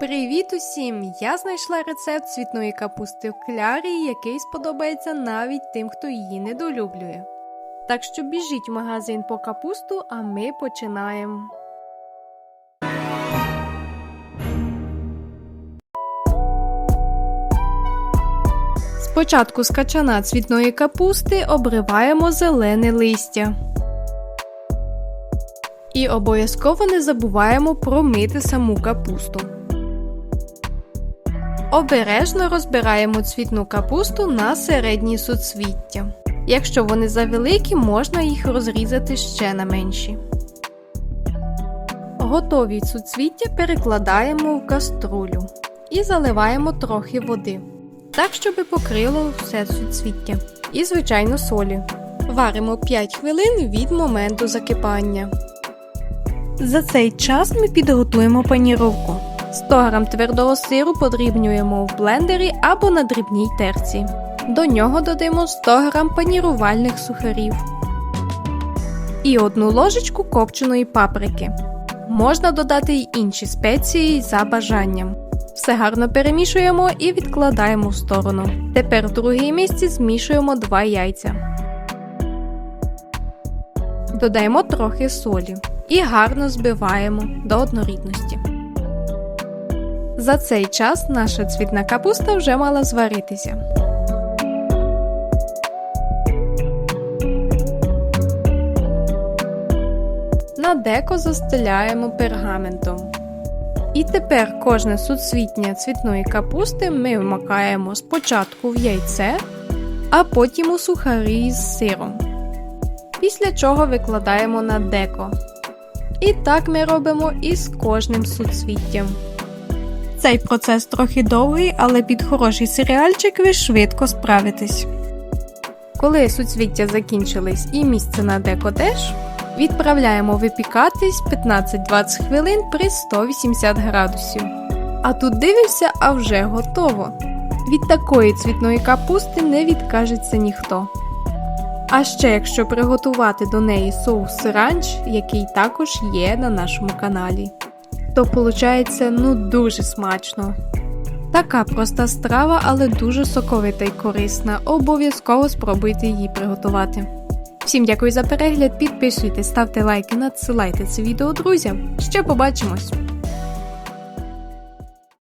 Привіт усім! Я знайшла рецепт цвітної капусти в клярі, який сподобається навіть тим, хто її недолюблює. Так що біжіть в магазин по капусту, а ми починаємо. Спочатку з качана цвітної капусти обриваємо зелене листя. І обов'язково не забуваємо промити саму капусту. Обережно розбираємо цвітну капусту на середні суцвіття. Якщо вони завеликі, можна їх розрізати ще на менші. Готові суцвіття перекладаємо в каструлю і заливаємо трохи води, так, щоб покрило все суцвіття. І, звичайно, солі. Варимо 5 хвилин від моменту закипання. За цей час ми підготуємо паніровку. 100 г твердого сиру подрібнюємо в блендері або на дрібній терці. До нього додаємо 100 г панірувальних сухарів і одну ложечку копченої паприки. Можна додати й інші спеції за бажанням. Все гарно перемішуємо і відкладаємо в сторону. Тепер в другій місці змішуємо 2 яйця. Додаємо трохи солі і гарно збиваємо до однорідності. За цей час наша цвітна капуста вже мала зваритися. На деко застеляємо пергаментом. І тепер кожне суцвітня цвітної капусти ми вмакаємо спочатку в яйце, а потім у сухарі з сиром. Після чого викладаємо на деко. І так ми робимо із кожним суцвіттям. Цей процес трохи довгий, але під хороший серіальчик ви швидко справитесь. Коли суцвіття закінчились і місце на деко теж, відправляємо випікатись 15-20 хвилин при 180 градусів. А тут дивишся, а вже готово. Від такої цвітної капусти не відкажеться ніхто. А ще якщо приготувати до неї соус ранч, який також є на нашому каналі, то виходить ну дуже смачно. Така проста страва, але дуже соковита і корисна. Обов'язково спробуйте її приготувати. Всім дякую за перегляд, підписуйтесь, ставте лайки, надсилайте це відео друзям. Ще побачимось!